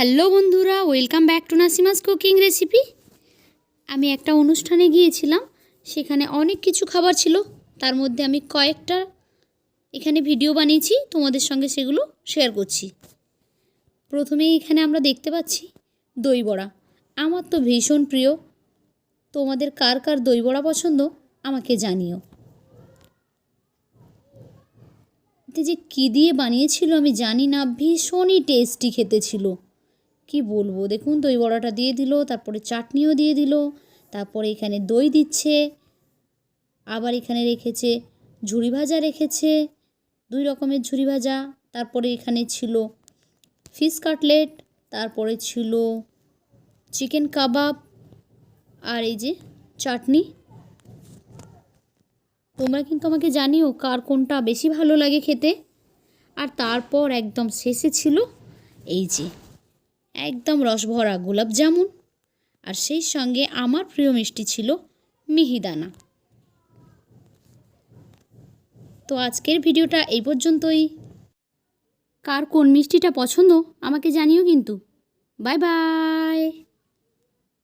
Hello বন্ধুরা, welcome back to Nasima's cooking recipe. আমি একটা অনুষ্ঠানে গিয়েছিলাম, সেখানে অনেক কিছু খাবার ছিল। তার মধ্যে আমি কয়েকটা এখানে ভিডিও বানিয়েছি, তোমাদের সঙ্গে সেগুলো শেয়ার করছি। প্রথমেই এখানে আমরা দেখতে পাচ্ছি দই বড়া। আমার তো ভীষণ প্রিয়। তোমাদের কার কার দই বড়া পছন্দ, আমাকে জানিও। এতে যে কী দিয়ে বানিয়েছিল আমি জানি না, ভীষণই টেস্টি খেতে ছিল। কি বলব? দেখুন দই বড়াটা দিয়ে দিল, তারপরে চাটনিও দিয়ে দিল, তারপরে এখানে দই দিচ্ছে, আবার এখানে রেখেছে ঝুড়ি ভাজা রেখেছে, দুই রকমের ঝুড়ি ভাজা, তারপরে এখানে ছিল ফিশ কাটলেট, তারপরে ছিল চিকেন কাবাব, আর এই যে চাটনি। তোমরা কিন্তু আমাকে জানিও কার কোনটা বেশি ভালো লাগে খেতে। আর তারপর একদম শেষে ছিল এই যে একদম রসভরা গোলাপ জামুন। আর সেই সঙ্গে আমার প্রিয় মিষ্টি ছিল মিহিদানা। তো আজকের ভিডিওটা এই পর্যন্তই। কার কোন মিষ্টিটা পছন্দ আমাকে জানিও কিন্তু। Bye bye.